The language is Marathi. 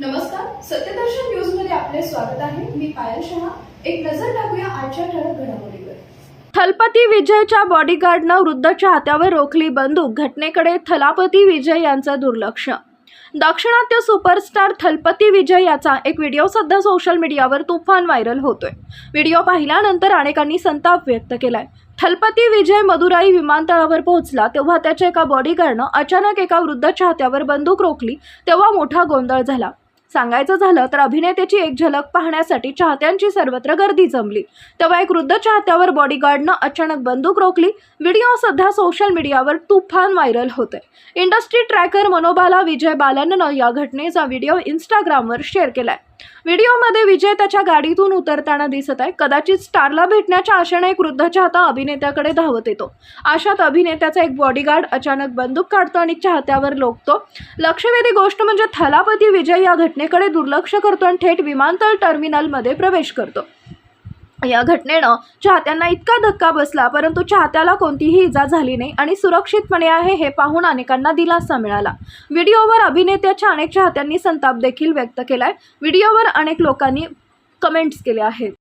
नमस्कार सत्यदर्शन न्यूजमध्ये आपले स्वागत आहे. मी पायल शहा. एक नजर टाकूया आजच्या ठळक घडामोडीवर. थलपती विजयच्या बॉडीगार्डनं वृद्ध चाहत्यावर रोखली बंदूक. घटनेकडे थलापती विजय यांचं दुर्लक्ष. दाक्षिणात्य सुपरस्टार थलपती विजय याचा एक व्हिडिओ सध्या सोशल मीडियावर तुफान व्हायरल होतोय. व्हिडिओ पाहिल्यानंतर अनेकांनी संताप व्यक्त केलाय. थलपती विजय मदुराई विमानतळावर पोहोचला तेव्हा त्याच्या एका बॉडीगार्डनं अचानक एका वृद्ध चाहत्यावर बंदूक रोखली तेव्हा मोठा गोंधळ झाला. सांगायचं झालं तर अभिनेत्याची एक झलक पाहण्यासाठी चाहत्यांची सर्वत्र गर्दी जमली. तेव्हा एक वृद्ध चाहत्यावर बॉडीगार्डनं अचानक बंदूक रोखली. व्हिडिओ सध्या सोशल मीडियावर तुफान व्हायरल होते इंडस्ट्री ट्रॅकर मनोबाला विजय बालननं या घटनेचा व्हिडिओ इंस्टाग्रामवर शेअर केलाय. व्हिडिओमध्ये विजय त्याच्या गाडीतून उतरताना दिसत आहे. कदाचित स्टारला भेटण्याच्या आशेने एक वृद्ध चाहता अभिनेत्याकडे धावत येतो. अशात अभिनेत्याचा एक बॉडीगार्ड अचानक बंदूक काढतो आणि चाहत्यावर लोकतो लक्षवेधी गोष्ट म्हणजे थलापती विजय या घटनेकडे दुर्लक्ष करतो आणि थेट विमानतळ टर्मिनलमध्ये प्रवेश करतो. या घटनेनं चाहत्यांना इतका धक्का बसला परंतु चाहत्याला कोणतीही इजा झाली नाही आणि सुरक्षितपणे आहे हे पाहून अनेकांना दिलासा मिळाला. व्हिडिओवर अभिनेत्याच्या अनेक चाहत्यांनी संताप देखील व्यक्त केलाय. व्हिडिओवर अनेक लोकांनी कमेंट्स केले आहेत.